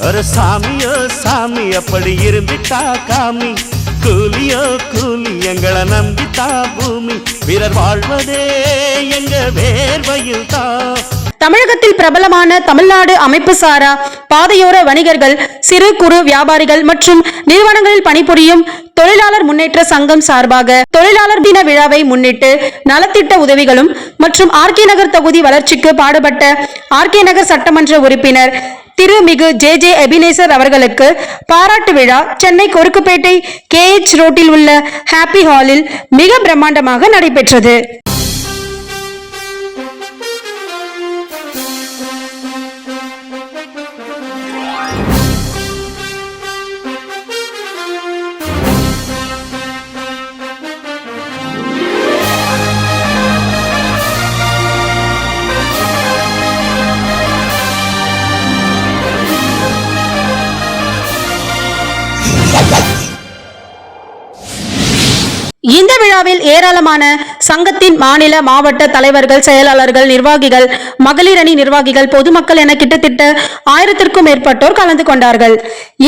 அர சாமியோ சாமி அப்படி இருந்துட்டா காமி. கூலியோ கூலி எங்களை நம்பித்தா பூமி. பிறர் வாழ்வதே எங்க வேர்வையில் தான் தமிழகத்தில் பிரபலமான தமிழ்நாடு அமைப்பு சாரா பாதையோர வணிகர்கள் சிறு குறு வியாபாரிகள் மற்றும் நிறுவனங்களில் பணிபுரியும் தொழிலாளர் முன்னேற்ற சங்கம் சார்பாக தொழிலாளர் தின விழாவை முன்னிட்டு நலத்திட்ட உதவிகளும் மற்றும் ஆர்கே நகர் தொகுதி வளர்ச்சிக்கு பாடுபட்ட ஆர்கே நகர் சட்டமன்ற உறுப்பினர் திருமிகு ஜே ஜே எபினேசர் அவர்களுக்கு பாராட்டு விழா சென்னை கொருக்குப்பேட்டை கே எச் ரோட்டில் உள்ள ஹாப்பி ஹாலில் மிக பிரம்மாண்டமாக நடைபெற்றது. இந்த விழாவில் ஏராளமான சங்கத்தின் மாநில மாவட்ட தலைவர்கள் செயலாளர்கள் நிர்வாகிகள் மகளிர் அணி நிர்வாகிகள் பொதுமக்கள் என கிட்டத்தட்ட ஆயிரத்திற்கும் மேற்பட்டோர் கலந்து கொண்டார்கள்.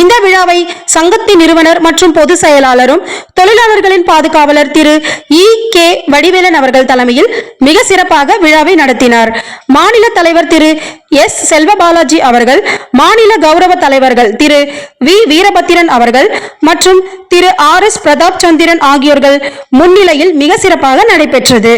இந்த விழாவை சங்கத்தின் நிறுவனர் மற்றும் பொது செயலாளரும் தொழிலாளர்களின் பாதுகாவலர் திரு இ. கே. வடிவேலன் அவர்கள் தலைமையில் மிக சிறப்பாக விழாவை நடத்தினார். மாநில தலைவர் திரு எஸ். செல்வபாலாஜி அவர்கள் மாநில கௌரவ தலைவர்கள் திரு வி. வீரபத்திரன் அவர்கள் மற்றும் திரு ஆர். எஸ். பிரதாப் சந்திரன் ஆகியோர்கள் முன்னிலையில் மிக சிறப்பாக நடைபெற்றது.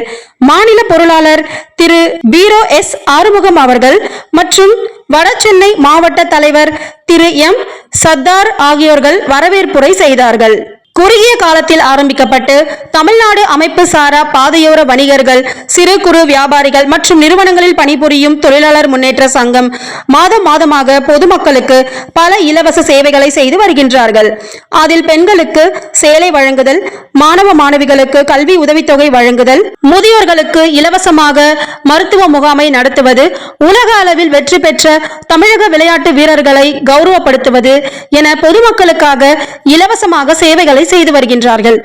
மாநில பொருளாளர் திரு பீரோ எஸ் ஆறுமுகம் அவர்கள் மற்றும் வடசென்னை மாவட்ட தலைவர் திரு எம் சத்தார் ஆகியோர்கள் வரவேற்புரை செய்தார்கள். குறுகிய காலத்தில் ஆரம்பிக்கப்பட்டு தமிழ்நாடு அமைப்பு சாரா பாதையோர வணிகர்கள் சிறு குறு வியாபாரிகள் மற்றும் நிறுவனங்களில் பணிபுரியும் தொழிலாளர் முன்னேற்ற சங்கம் மாதம் மாதமாக பொதுமக்களுக்கு பல இலவச சேவைகளை செய்து வருகின்றார்கள். அதில் பெண்களுக்கு சேலை வழங்குதல் மாணவ மாணவிகளுக்கு கல்வி உதவித்தொகை வழங்குதல் முதியோர்களுக்கு இலவசமாக மருத்துவ முகாமை நடத்துவது உலக அளவில் வெற்றி பெற்ற தமிழக விளையாட்டு வீரர்களை கௌரவப்படுத்துவது என பொதுமக்களுக்காக இலவசமாக சேவைகளை செய்து வருகின்றார்கள்.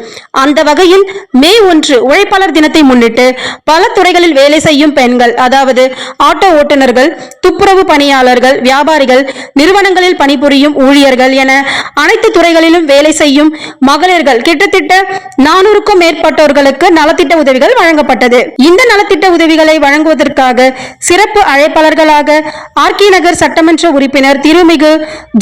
அந்த வகையில் மே ஒன்று உழைப்பாளர் தினத்தை முன்னிட்டு பல துறைகளில் வேலை செய்யும் பெண்கள் அதாவது ஆட்டோ ஓட்டுநர்கள் துப்புரவு பணியாளர்கள் வியாபாரிகள் நிறுவனங்களில் பணிபுரியும் ஊழியர்கள் என அனைத்து துறைகளிலும் வேலை செய்யும் மகளிர்கள் கிட்டத்தட்ட நானூறுக்கும் மேற்பட்டோர்களுக்கு நலத்திட்ட உதவிகள் வழங்கப்பட்டது. இந்த நலத்திட்ட உதவிகளை வழங்குவதற்காக சிறப்பு அழைப்பாளர்களாக ஆர்கே நகர் சட்டமன்ற உறுப்பினர் திருமிகு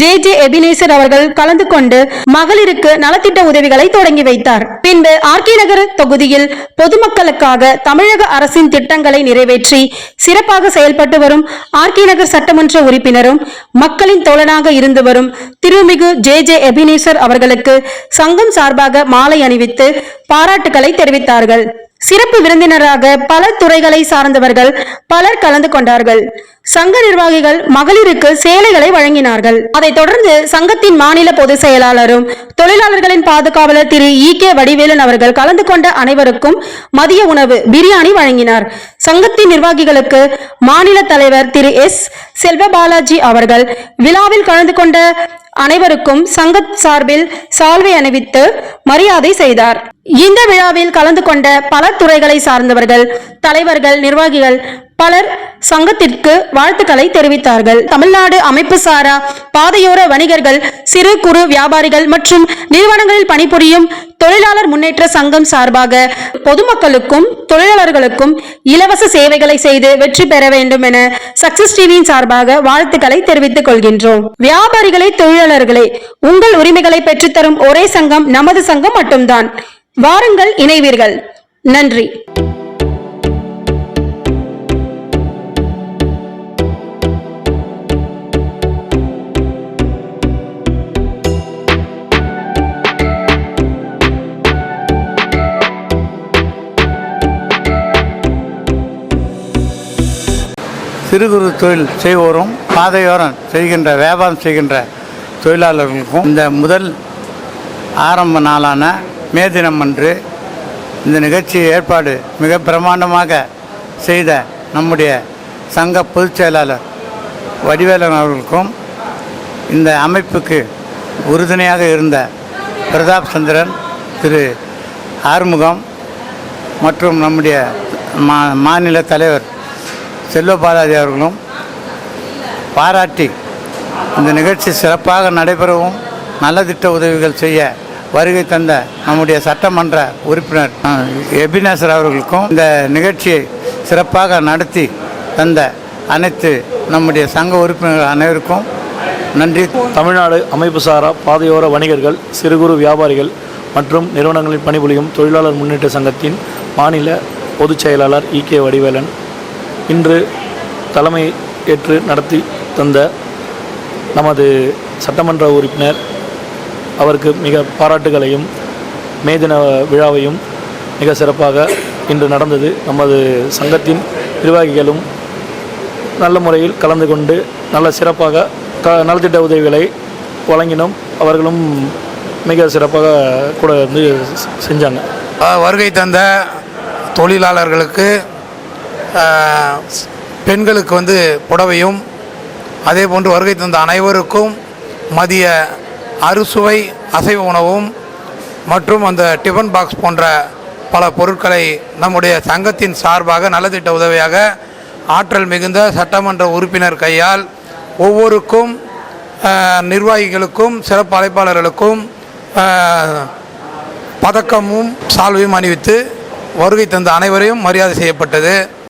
ஜே ஜே எபினேசர் அவர்கள் கலந்து கொண்டு மகளிருக்கு நலத்திட்ட உதவிகளை தொடங்கி வைத்தார். பின்பு ஆர்கே நகர் தொகுதியில் பொதுமக்களுக்காக தமிழக அரசின் திட்டங்களை நிறைவேற்றி சிறப்பாக செயல்பட்டு வரும் ஆர்கே நகர் சட்டமன்ற உறுப்பினரும் மக்களின் தோழனாக இருந்து வரும் திருமிகு ஜே ஜே எபினேசர் அவர்களுக்கு சங்கம் சார்பாக மாலை அணிவித்து பாராட்டுக்களை தெரிவித்தார்கள். சிறப்பு விருந்தினராக பல துறைகளை சார்ந்தவர்கள் பலர் கலந்து கொண்டார்கள். சங்க நிர்வாகிகள் மகளிருக்கு சேலைகளை வழங்கினார்கள். அதைத் தொடர்ந்து சங்கத்தின் மாநில பொதுச் செயலாளரும் தொழிலாளர்களின் பாதுகாவலர் திரு இ கே வடிவேலன் அவர்கள் கலந்து கொண்ட அனைவருக்கும் மதிய உணவு பிரியாணி வழங்கினார். சங்கத்தின் நிர்வாகிகளுக்கு மாநில தலைவர் திரு எஸ் செல்வபாலாஜி அவர்கள் விழாவில் கலந்து கொண்ட அனைவருக்கும் சங்க சார்பில் சால்வை அணிவித்து மரியாதை செய்தார். இந்த விழாவில் கலந்து கொண்ட பல துறைகளை சார்ந்தவர்கள் தலைவர்கள் நிர்வாகிகள் பலர் சங்கத்திற்கு வாழ்த்துக்களை தெரிவித்தார்கள். தமிழ்நாடு அமைப்பு சாரா பாதையோர வணிகர்கள் சிறு குறு வியாபாரிகள் மற்றும் நிறுவனங்களில் பணிபுரியும் தொழிலாளர் முன்னேற்ற சங்கம் சார்பாக பொதுமக்களுக்கும் தொழிலாளர்களுக்கும் இலவச சேவைகளை செய்து வெற்றி பெற வேண்டும் என சக்சஸ் டிவியின் சார்பாக வாழ்த்துக்களை தெரிவித்துக் கொள்கின்றோம். வியாபாரிகளை தொழிலாளர்களே உங்கள் உரிமைகளை பெற்றுத்தரும் ஒரே சங்கம் நமது சங்கம் மட்டும்தான். வாருங்கள் இணைவீர்கள். நன்றி. சிறு குறு தொழில் செய்வோரும் பாதையோரம் செய்கின்ற வியாபாரம் செய்கின்ற தொழிலாளர்களுக்கும் இந்த முதல் ஆரம்ப நாளான மே தினம் அன்று இந்த நிகழ்ச்சி ஏற்பாடு மிக பிரமாண்டமாக செய்த நம்முடைய சங்க பொதுச் செயலாளர் வடிவேலன் அவர்களுக்கும் இந்த அமைப்புக்கு உறுதுணையாக இருந்த பிரதாப் சந்திரன் திரு ஆறுமுகம் மற்றும் நம்முடைய மா மாநில தலைவர் செல்வ பாலாஜி அவர்களும் பாராட்டி இந்த நிகழ்ச்சி சிறப்பாக நடைபெறவும் நல்ல திட்ட உதவிகள் செய்ய வருகை தந்த நம்முடைய சட்டமன்ற உறுப்பினர் அஹ், எபினேசர் அவர்களுக்கும் இந்த நிகழ்ச்சியை சிறப்பாக நடத்தி தந்த அனைத்து நம்முடைய சங்க உறுப்பினர்கள் அனைவருக்கும் நன்றி. தமிழ்நாடு அமைப்புசாரா பாதையோர வணிகர்கள் சிறு குறு வியாபாரிகள் மற்றும் நிறுவனங்களில் பணிபுரியும் தொழிலாளர் முன்னேற்ற சங்கத்தின் மாநில பொதுச் செயலாளர் இ கே வடிவேலன் இன்று தலைமை ஏற்று நடத்தி தந்த நமது சட்டமன்ற உறுப்பினர் அவருக்கு மிக பாராட்டுகளையும் மே தின விழாவையும் மிக சிறப்பாக இன்று நடந்தது. நமது சங்கத்தின் நிர்வாகிகளும் நல்ல முறையில் கலந்து கொண்டு நல்ல சிறப்பாக க நலத்திட்ட உதவிகளை வழங்கினோம். அவர்களும் மிக சிறப்பாக கூட வந்து செஞ்சாங்க. வருகை தந்த தொழிலாளர்களுக்கு பெண்களுக்கு வந்து புடவையும் அதே போன்று வருகை தந்த அனைவருக்கும் மதிய அறுசுவை அசைவ உணவும் மற்றும் அந்த டிஃபன் பாக்ஸ் போன்ற பல பொருட்களை நம்முடைய சங்கத்தின் சார்பாக நலத்திட்ட உதவியாக ஆற்றல் மிகுந்த சட்டமன்ற உறுப்பினர் கையால் ஒவ்வொருக்கும் நிர்வாகிகளுக்கும் சிறப்பு அழைப்பாளர்களுக்கும் பதக்கமும் சால்வையும் அணிவித்து வருகை தந்த அனைவரையும் மரியாதை செய்யப்பட்டது.